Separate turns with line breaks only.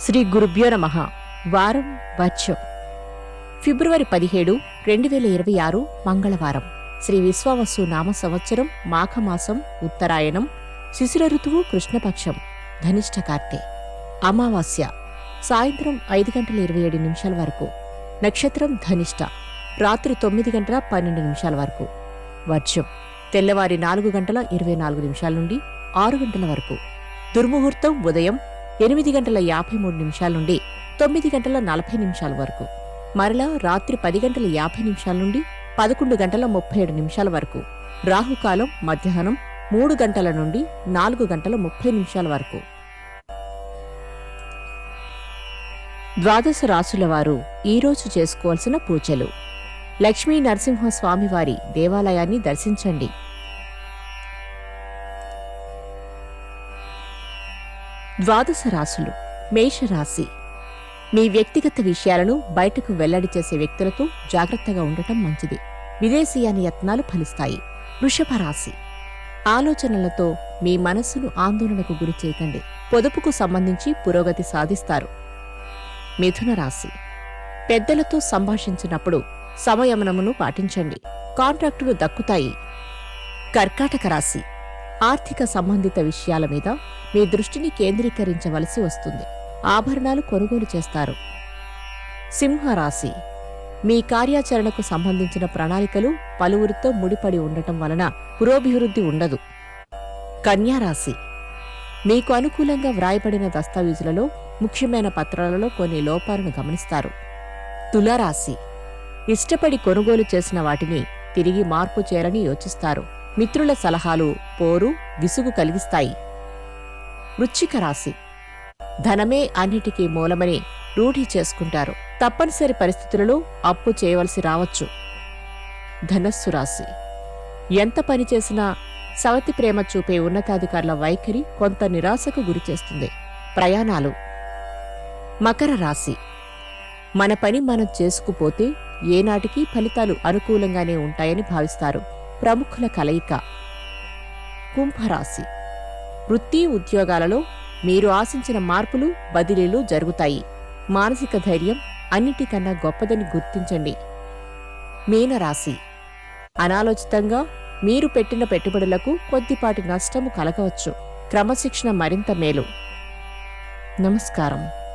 శ్రీ గురుభ్యో నమ. వారం వర్షం ఫిబ్రవరి పదిహేడు రెండు వేల ఇరవై ఆరు మంగళవారం. శ్రీ విశ్వావసు నామ సంవత్సరం మాఘమాసం ఉత్తరాయణం శిశిర ఋతువు కృష్ణపక్షం ధనిష్ట కార్తె. అమావాస్య సాయంత్రం ఐదు గంటల ఇరవై ఏడు నిమిషాల వరకు. నక్షత్రం ధనిష్ట రాత్రి తొమ్మిది గంటల పన్నెండు నిమిషాల వరకు. వర్షం తెల్లవారి నాలుగు గంటల ఇరవై నాలుగు నిమిషాల నుండి ఆరు గంటల వరకు. దుర్ముహూర్తం ఉదయం ఎనిమిది గంటల యాభై మూడు నిమిషాల నుండి తొమ్మిది గంటల నలభై నిమిషాల వరకు. మరలా రాత్రి పది గంటల యాభై నిమిషాల నుండి పదకొండు గంటల ముప్పై ఏడు నిమిషాల వరకు. రాహుకాలం మధ్యాహ్నం మూడు గంటల నుండి నాలుగు గంటల ముప్పై నిమిషాల వరకు. ద్వాదశ రాసుల వారు ఈరోజు చేసుకోవాల్సిన పూజలు. లక్ష్మీ నరసింహస్వామివారి దేవాలయాన్ని దర్శించండి. ద్వాదశ రాశులు మేషరాశి. మీ వ్యక్తిగత విషయాలను బయటకు వెల్లడి చేసే వ్యక్తులతో జాగ్రత్తగా ఉండటం మంచిది. విదేశీయాని యత్నాలు ఫలిస్తాయి. వృషభ రాశి. ఆలోచనలతో మీ మనస్సును ఆందోళనకు గురి చేయకండి. పొదుపుకు సంబంధించి పురోగతి సాధిస్తారు. మిథున రాశి. పెద్దలతో సంభాషించినప్పుడు సమయమనమును పాటించండి. కాంట్రాక్టులు దక్కుతాయి. కర్కాటక రాశి. ఆర్థిక సంబంధిత విషయాల మీద మీ దృష్టిని కేంద్రీకరించవలసి వస్తుంది. ఆభరణాలు కొనుగోలు చేస్తారు. సింహరాశి. మీ కార్యాచరణకు సంబంధించిన ప్రణాళికలు పలువురితో ముడిపడి ఉండటం వలన పురోభివృద్ధి ఉండదు. కన్యారాశి మీకు అనుకూలంగా వ్రాయబడిన దస్తావేజులలో ముఖ్యమైన పత్రాలలో కొన్ని లోపాలను గమనిస్తారు. తులారాశి. ఇష్టపడి కొనుగోలు చేసిన వాటిని తిరిగి మార్పు చేయాలని యోచిస్తారు. మిత్రుల సలహాలు పోరు విసుగు కలిగిస్తాయి. వృశ్చిక రాశి. ధనమే అన్నిటికీ మూలమని రూఢి చేసుకుంటారు. తప్పనిసరి పరిస్థితులలో అప్పు చేయవలసి రావచ్చు. ధనస్సు రాశి. ఎంత పని చేసినా సవతి ప్రేమ చూపే ఉన్నతాధికారుల వైఖరి కొంత నిరాశకు గురిచేస్తుంది ప్రయాణాలు. మకర రాశి. మన పని మనం చేసుకుపోతే ఏనాటికి ఫలితాలు అనుకూలంగానే ఉంటాయని భావిస్తారు. ప్రముఖుల కలయిక. కుంభరాశి. వృత్తి ఉద్యోగాలలో మీరు ఆశించిన మార్పులు బదిలీలు జరుగుతాయి. మానసిక ధైర్యం అన్నిటికన్నా గొప్పదని గుర్తించండి. మీనరాశి. అనాలోచితంగా మీరు పెట్టిన పెట్టుబడులకు కొద్దిపాటి నష్టము కలగవచ్చు. క్రమశిక్షణ మరింత మేలు. నమస్కారం.